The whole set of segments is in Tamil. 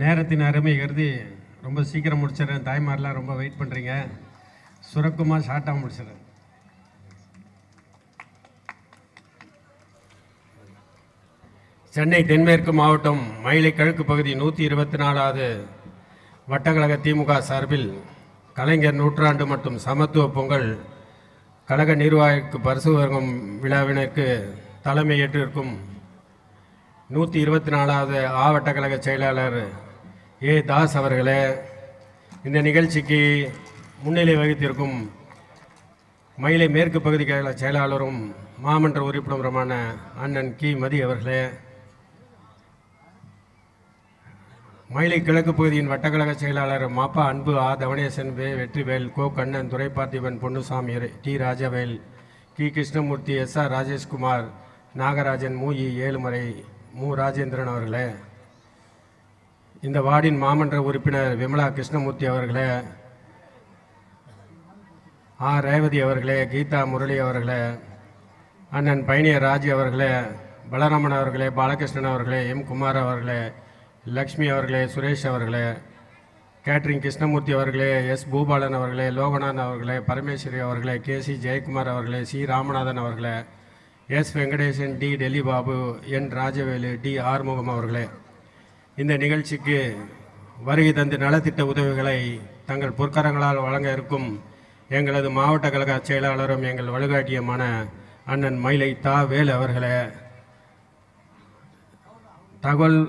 நேரத்தின் அருமை கருதி ரொம்ப சீக்கிரம் முடிச்சிடுறேன். தாய்மாரெலாம் ரொம்ப வெயிட் பண்ணுறீங்க சுரக்கமாக ஷார்ட்டாக முடிச்சிடுறேன். சென்னை தென்மேற்கு மாவட்டம் மயிலை கிழக்கு பகுதி நூற்றி இருபத்தி நாலாவது வட்டக்கழக திமுக சார்பில் கலைஞர் நூற்றாண்டு மற்றும் சமத்துவ பொங்கல் கழக நிர்வாகிக்கு பரிசு வழங்கும் விழாவினருக்கு தலைமை ஏற்றிருக்கும் நூற்றி இருபத்தி நாலாவது ஆவட்ட கழக செயலாளர் ஏ தாஸ் அவர்களே இந்த நிகழ்ச்சிக்கு முன்னிலை வகித்திருக்கும் மயிலை மேற்கு பகுதி கழக செயலாளரும் மாமன்ற உறுப்பினருமான அண்ணன் கி. மதி அவர்களே மயிலை கிழக்கு பகுதியின் வட்டக்கழக செயலாளர் மாப்பா அன்பு ஆ. தவணேசன் வே. வெற்றிவேல் கோ. கண்ணன் துரைப்பார்த்திபன் பொன்னுசாமி டி. ராஜவேல் கி. கிருஷ்ணமூர்த்தி எஸ். ஆர். ராஜேஷ்குமார் நாகராஜன் மூஇ ஏழுமறை ஏழுமலை மு. ராஜேந்திரன் அவர்களே இந்த வார்டின் மாமன்ற உறுப்பினர் விமலா கிருஷ்ணமூர்த்தி அவர்களே ஆ ரேவதி அவர்களே கீதா முரளி அவர்களே அண்ணன் பயணியர் ராஜி அவர்களே பலராமன் அவர்களே பாலகிருஷ்ணன் அவர்களே எம். குமார் அவர்களே லக்ஷ்மி அவர்களே சுரேஷ் அவர்களே கேட்ரிங் கிருஷ்ணமூர்த்தி அவர்களே எஸ். பூபாலன் அவர்களே லோகநாதன் அவர்களே பரமேஸ்வரி அவர்களே கே. சி. ஜெயக்குமார் அவர்களே சி. ராமநாதன் அவர்களே S Venkatesan T Delhi Babu N Rajavelu T Arumugam அவர்களே. இந்த நிகழ்ச்சிக்கு வருகை தந்து நலத்திட்ட உதவிகளை தங்கள் பொற்கரங்களால் வழங்க இருக்கும் எங்களது மாவட்ட கழக செயலாளரும் எங்கள் வழிகாட்டியமான அண்ணன் மயிலை தா வேலு அவர்களே. தகவல்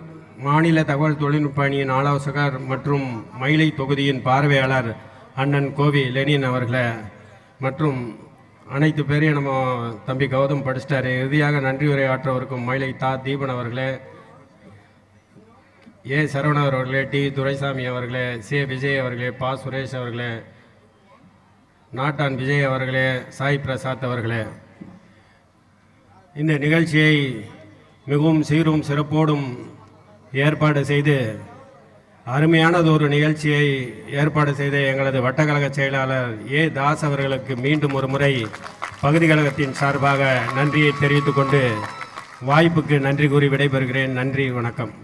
மாநில தகவல் தொழில்நுட்ப அணியின் ஆலோசகர் மற்றும் மயிலை தொகுதியின் பார்வையாளர் அண்ணன் கோவி லெனின் அவர்களே. மற்றும் அனைத்து பேரையும் நம்ம தம்பி கௌதம் படிச்சிட்டாரு. இறுதியாக நன்றி உரையாற்றவருக்கும் மயிலை தா தீபன் அவர்களே ஏ சரவணன் அவர்களே டி துரைசாமி அவர்களே சி விஜய் அவர்களே பா சுரேஷ் அவர்களே நாட்டான் விஜய் அவர்களே சாய் பிரசாத் அவர்களே. இந்த நிகழ்ச்சியை மிகவும் சீரும் சிறப்போடும் ஏற்பாடு செய்து அருமையானது ஒரு நிகழ்ச்சியை ஏற்பாடு செய்த எங்களது வட்டக்கழக செயலாளர் ஏ தாஸ் அவர்களுக்கு மீண்டும் ஒரு முறை பகுதி கழகத்தின் சார்பாக நன்றியை தெரிவித்துக் கொண்டு வாய்ப்புக்கு நன்றி கூறி விடைபெறுகிறேன். நன்றி வணக்கம்.